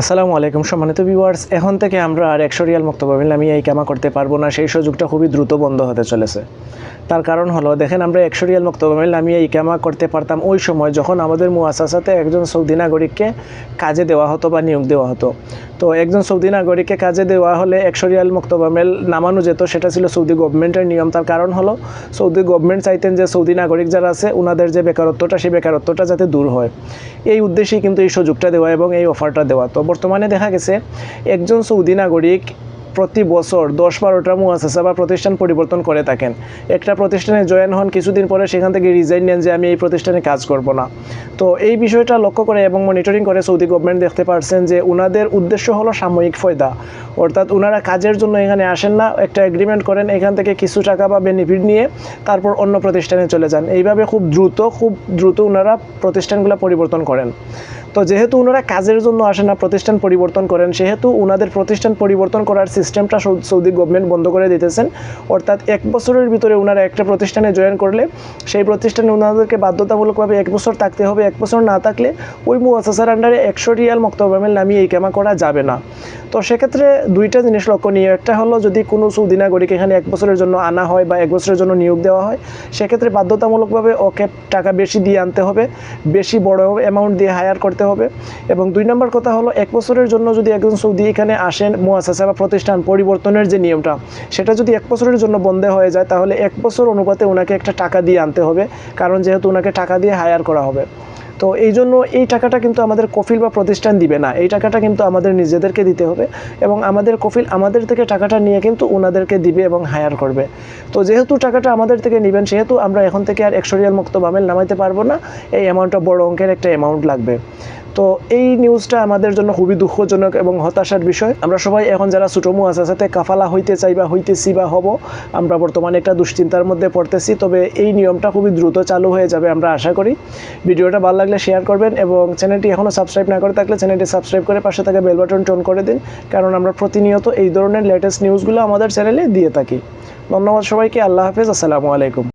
আসসালামু আলাইকুম সম্মানিত ভিউয়ার্স এখন থেকে আমরা আর একশো রিয়াল মুক্ত পাবেন আমি এই কামা করতে পারব না, সেই সুযোগটা খুবই দ্রুত বন্ধ হতে চলেছে। তার কারণ হলো, দেখেন আমরা একশো রিয়াল মুক্ত পাবেন আমি এই কামা করতে পারতাম ওই সময় যখন আমাদের মুয়াসাসাতে একজন সৌদি নাগরিককে কাজে দেওয়া হতো বা নিয়োগ দেওয়া হতো। তো একজন সৌদি নাগরিককে কাজে দেওয়া হলে একশো রিয়াল মুক্ত বামেল নামানো যেত, সেটা ছিল সৌদি গভর্নমেন্টের নিয়ম। তার কারণ হলো, সৌদি গভর্নমেন্ট চাইতেন যে সৌদি নাগরিক যারা আছে ওনাদের যে বেকারত্বটা, সেই বেকারত্বটা যাতে দূর হয়। এই উদ্দেশ্যেই কিন্তু এই সুযোগটা দেওয়া এবং এই অফারটা দেওয়া। তো বর্তমানে দেখা গেছে, একজন সৌদি নাগরিক প্রতি বছর দশ বারোটা মুয়াসাসা বা প্রতিষ্ঠান পরিবর্তন করে থাকেন। একটা প্রতিষ্ঠানে জয়েন হন, কিছুদিন পরে সেখান থেকে রিজাইন নেন যে, আমি এই প্রতিষ্ঠানে কাজ করব না। তো এই বিষয়টা লক্ষ্য করে এবং মনিটরিং করে সৌদি গভর্নমেন্ট দেখতে পারছেন যে ওনাদের উদ্দেশ্য হলো সাময়িক ফয়দা। অর্থাৎ ওনারা কাজের জন্য এখানে আসেন না, একটা এগ্রিমেন্ট করেন, এখান থেকে কিছু টাকা বা বেনিফিট নিয়ে তারপর অন্য প্রতিষ্ঠানে চলে যান। এইভাবে খুব দ্রুত খুব দ্রুত ওনারা প্রতিষ্ঠানগুলো পরিবর্তন করেন। তো যেহেতু ওনারা কাজের জন্য আসে না, প্রতিষ্ঠান পরিবর্তন করেন, সেহেতু ওনাদের প্রতিষ্ঠান পরিবর্তন করার সিস্টেমটা সৌদি গভর্নমেন্ট বন্ধ করে দিতেছেন। অর্থাৎ এক বছরের ভিতরে ওনারা একটা প্রতিষ্ঠানে জয়েন করলে, সেই প্রতিষ্ঠানে ওনাদেরকে বাধ্যতামূলকভাবে এক বছর থাকতে হবে, এক বছর না থাকলে ওই মুয়াসাসার আন্ডারে একশো রিয়াল মক্তবামেল নামিয়ে এই কামা করা যাবে না। তো সেক্ষেত্রে দুইটা জিনিস লক্ষণীয় একটা হলো যদি কোনো সৌদি নাগরিক এখানে এক বছরের জন্য আনা হয় বা এক বছরের জন্য নিয়োগ দেওয়া হয়, সেক্ষেত্রে বাধ্যতামূলকভাবে ওকে টাকা বেশি দিয়ে আনতে হবে, বেশি বড় অ্যামাউন্ট দিয়ে হায়ার করতে হবে। এবং দুই নম্বর কথা হলো, এক বছরের জন্য যদি একজন সৌদি এখানে আসেন মুয়াসাসা বা প্রতিষ্ঠান পরিবর্তনের যে নিয়মটা, সেটা যদি এক বছরের জন্য বন্ধ হয়ে যায়, তাহলে এক বছর অনুপাতে ওনাকে একটা টাকা দিয়ে আনতে হবে, কারণ যেহেতু ওনাকে টাকা দিয়ে হায়ার করা হবে। তো এই জন্য এই টাকাটা কিন্তু আমাদের কফিল বা প্রতিষ্ঠান দিবে না। এই টাকাটা কিন্তু আমাদের নিজেদেরকে দিতে হবে এবং আমাদের কফিল আমাদের থেকে টাকাটা নিয়ে কিন্তু ওনাদেরকে দিবে এবং হায়ার করবে। তো যেহেতু টাকাটা আমাদের থেকে নেবেন, সেহেতু আমরা এখন থেকে আর একশো রিয়াল মুক্ত বামেল নামাইতে পারব না। এই অ্যামাউন্টটা বড় অঙ্কের একটা অ্যামাউন্ট লাগবে। তো এই নিউজটা আমাদের জন্য খুবই দুঃখজনক এবং হতাশার বিষয়। আমরা সবাই এখন যারা ছোটো আছে সাথে কাফালা হইতে চাই বা হইতেছি বা হব, আমরা বর্তমানে একটা দুশ্চিন্তার মধ্যে পড়তেছি। তবে এই নিয়মটা খুবই দ্রুত চালু হয়ে যাবে আমরা আশা করি। ভিডিওটা ভালো লাগলে শেয়ার করবেন এবং চ্যানেলটি এখনও সাবস্ক্রাইব না করে থাকলে চ্যানেলটি সাবস্ক্রাইব করে পাশে থাকা বেল বাটন টোন করে দিন, কারণ আমরা প্রতিনিয়ত এই ধরনের লেটেস্ট নিউজগুলো আমাদের চ্যানেলে দিয়ে থাকি। ধন্যবাদ সবাইকে, আল্লাহ হাফেজ, আসসালামু আলাইকুম।